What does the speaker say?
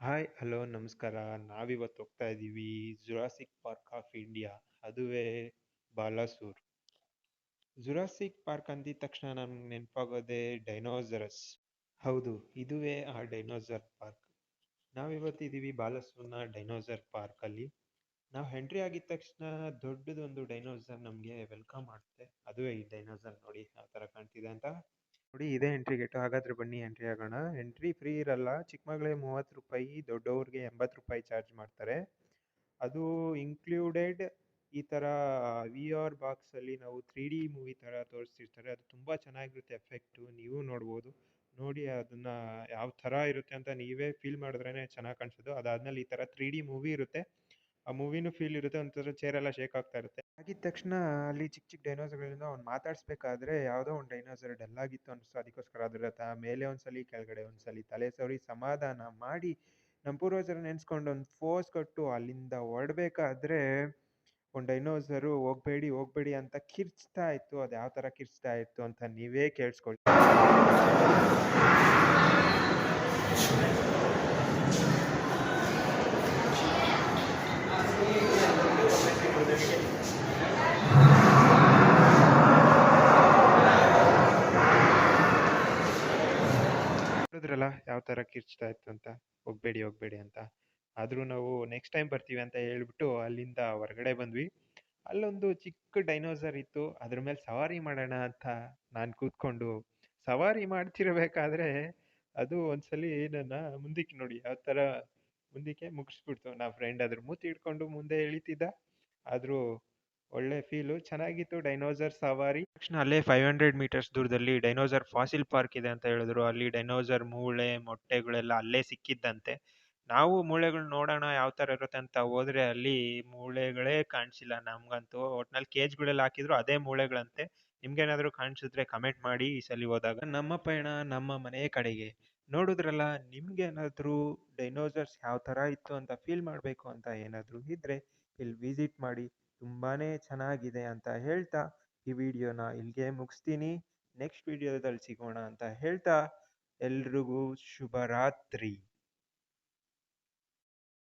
Hi hello ನಮಸ್ಕಾರ. ನಾವಿವತ್ತು ಹೋಗ್ತಾ ಇದ್ದೀವಿ ಜುರಾಸಿಕ್ ಪಾರ್ಕ್ ಆಫ್ ಇಂಡಿಯಾ ಅದುವೇ ಬಾಲಾಸೂರ್. ಜುರಾಸಿಕ್ ಪಾರ್ಕ್ ಅಂದಿದ ತಕ್ಷಣ ನಮ್ಗೆ ನೆನಪಾಗೋದೇ ಡೈನೋಸರಸ್ ಹೌದು, ಇದುವೇ ಆ ಡೈನೋಸರ್ ಪಾರ್ಕ್ ನಾವಿವತ್ತಿದ್ದೀವಿ ಬಾಲಸೂರ್ನ ಡೈನೋಸರ್ ಪಾರ್ಕಲ್ಲಿ ನಾವು ಎಂಟ್ರಿ ಆಗಿದ ತಕ್ಷಣ ದೊಡ್ಡದೊಂದು ಡೈನೋಸರ್ ನಮಗೆ ವೆಲ್ಕಮ್ ಮಾಡುತ್ತೆ ಅದುವೇ ಈ ಡೈನೋಸರ್ ನೋಡಿ ಯಾವ ಥರ ಕಾಣ್ತಿದೆ ಅಂತ. ನೋಡಿ ಇದೇ ಎಂಟ್ರಿ ಗೇಟು ಹಾಗಾದ್ರೆ ಬನ್ನಿ ಎಂಟ್ರಿ ಆಗೋಣ. ಎಂಟ್ರಿ ಫ್ರೀ ಇರಲ್ಲ. ಚಿಕ್ಕ ಮಗಳಿಗೆ ಮೂವತ್ತು ರೂಪಾಯಿ, ದೊಡ್ಡವ್ರಿಗೆ ಎಂಬತ್ತು ರೂಪಾಯಿ ಚಾರ್ಜ್ ಮಾಡ್ತಾರೆ. ಅದು ಇನ್ಕ್ಲೂಡೆಡ್ ಈ ಥರ ವಿ ಆರ್ ಬಾಕ್ಸಲ್ಲಿ ನಾವು ತ್ರೀ ಡಿ ಮೂವಿ ಥರ ತೋರಿಸ್ತಿರ್ತಾರೆ. ಅದು ತುಂಬ ಚೆನ್ನಾಗಿರುತ್ತೆ ಎಫೆಕ್ಟು ನೀವು ನೋಡ್ಬೋದು. ನೋಡಿ ಅದನ್ನ ಯಾವ ಥರ ಇರುತ್ತೆ ಅಂತ ನೀವೇ ಫೀಲ್ ಮಾಡಿದ್ರೇ ಚೆನ್ನಾಗಿ ಕಾಣಿಸೋದು. ಅದಾದ್ಮೇಲೆ ಈ ಥರ ತ್ರೀ ಡಿ ಮೂವಿ ಇರುತ್ತೆ. ಆ ಮೂವಿನೂ ಫೀಲ್ ಇರುತ್ತೆ, ಒಂಥರ ಚೇರ್ ಎಲ್ಲ ಶೇಕ್ ಆಗ್ತಾ ಇರುತ್ತೆ. ಆಗಿದ ತಕ್ಷಣ ಅಲ್ಲಿ ಚಿಕ್ಕ ಚಿಕ್ಕ ಡೈನೋಸರ್ಗಳಿಂದ ಅವ್ನು ಮಾತಾಡಿಸ್ಬೇಕಾದ್ರೆ ಯಾವುದೋ ಒಂದು ಡೈನೋಸರ್ ಡಲ್ಲಾಗಿತ್ತು ಆಗಿತ್ತು ಅನ್ಸುತ್ತೆ ಅದಕ್ಕೋಸ್ಕರ ಅದ್ರ ಮೇಲೆ ಒಂದ್ಸಲಿ, ಕೆಳಗಡೆ ಒಂದ್ಸಲಿ, ತಲೆ ಸವರಿ ಸಮಾಧಾನ ಮಾಡಿ ನಮ್ಮ ಪೂರ್ವಜರ ನೆನೆಸ್ಕೊಂಡು ಒಂದು ಫೋಸ್ ಕೊಟ್ಟು ಅಲ್ಲಿಂದ ಹೊರಡ್ಬೇಕಾದ್ರೆ ಒಂದು ಡೈನೋಸರು ಹೋಗ್ಬೇಡಿ ಹೋಗ್ಬೇಡಿ ಅಂತ ಕಿರ್ಚ್ತಾ ಇತ್ತು. ಅದು ಯಾವ ಥರ ಕಿರ್ಚ್ತಾ ಇತ್ತು ಅಂತ ನೀವೇ ಕೇಳಿಸ್ಕೊಳ್ಳಿ ನೋಡಿದ್ರಲ್ಲ ಯಾವ ತರ ಕಿರ್ಚ್ತಾ ಇತ್ತು ಅಂತ, ಹೋಗ್ಬೇಡಿ ಹೋಗ್ಬೇಡಿ ಅಂತ. ಆದರೂ ನಾವು ನೆಕ್ಸ್ಟ್ ಟೈಮ್ ಬರ್ತೀವಿ ಅಂತ ಹೇಳ್ಬಿಟ್ಟು ಅಲ್ಲಿಂದ ಹೊರಗಡೆ ಬಂದ್ವಿ. ಅಲ್ಲೊಂದು ಚಿಕ್ಕ ಡೈನೋಸರ್ ಇತ್ತು. ಅದ್ರ ಮೇಲೆ ಸವಾರಿ ಮಾಡೋಣ ಅಂತ ನಾನು ಕೂತ್ಕೊಂಡು, ಸವಾರಿ ಮಾಡ್ತಿರಬೇಕಾದ್ರೆ ಅದು ಒಂದ್ಸಲಿ ನನ್ನ ಮುಂದಕ್ಕೆ ನೋಡಿ, ಯಾವ ತರ ಮುಂದಕ್ಕೆ ಮುಗಿಸ್ಬಿಡ್ತು. ನಾ ಫ್ರೆಂಡ್ ಅದ್ರ ಮೂತಿ ಹಿಡ್ಕೊಂಡು ಮುಂದೆ ಇಳಿತಿದ್ದ ಆದರೂ ಒಳ್ಳೆ ಫೀಲು ಚೆನ್ನಾಗಿತ್ತು ಡೈನೋಸರ್ ಸವಾರಿ. ತಕ್ಷಣ ಅಲ್ಲೇ ಫೈವ್ ಹಂಡ್ರೆಡ್ ಮೀಟರ್ಸ್ ದೂರದಲ್ಲಿ ಡೈನೋಸರ್ ಫಾಸಿಲ್ ಪಾರ್ಕ್ ಇದೆ ಅಂತ ಹೇಳಿದ್ರು. ಅಲ್ಲಿ ಡೈನೋಸರ್ ಮೂಳೆ, ಮೊಟ್ಟೆಗಳೆಲ್ಲ ಅಲ್ಲೇ ಸಿಕ್ಕಿದ್ದಂತೆ. ನಾವು ಮೂಳೆಗಳು ನೋಡೋಣ ಯಾವ ಥರ ಇರುತ್ತೆ ಅಂತ ಹೋದ್ರೆ ಅಲ್ಲಿ ಮೂಳೆಗಳೇ ಕಾಣಿಸಿಲ್ಲ ನಮ್ಗಂತೂ. ಒಟ್ನಲ್ಲಿ ಕೇಜ್ಗಳೆಲ್ಲ ಹಾಕಿದ್ರು ಅದೇ ಮೂಳೆಗಳಂತೆ. ನಿಮ್ಗೇನಾದ್ರೂ ಕಾಣಿಸಿದ್ರೆ ಕಮೆಂಟ್ ಮಾಡಿ ಈ ಸಲ ಹೋದಾಗ. ನಮ್ಮ ಪಯಣ ನಮ್ಮ ಮನೆಯ ಕಡೆಗೆ. ನೋಡಿದ್ರಲ್ಲ ನಿಮ್ಗೇನಾದ್ರೂ ಡೈನೋಸರ್ಸ್ ಯಾವ ಥರ ಇತ್ತು ಅಂತ ಫೀಲ್ ಮಾಡಬೇಕು ಅಂತ ಏನಾದರೂ ಇದ್ರೆ ಇಲ್ಲಿ ವಿಸಿಟ್ ಮಾಡಿ, ತುಂಬಾನೇ ಚೆನ್ನಾಗಿದೆ ಅಂತ ಹೇಳ್ತಾ ಈ ವಿಡಿಯೋನ ಇಲ್ಲಿಗೆ ಮುಗಿಸ್ತೀನಿ. ನೆಕ್ಸ್ಟ್ ವಿಡಿಯೋದಲ್ಲಿ ಸಿಗೋಣ ಅಂತ ಹೇಳ್ತಾ, ಎಲ್ರಿಗೂ ಶುಭರಾತ್ರಿ.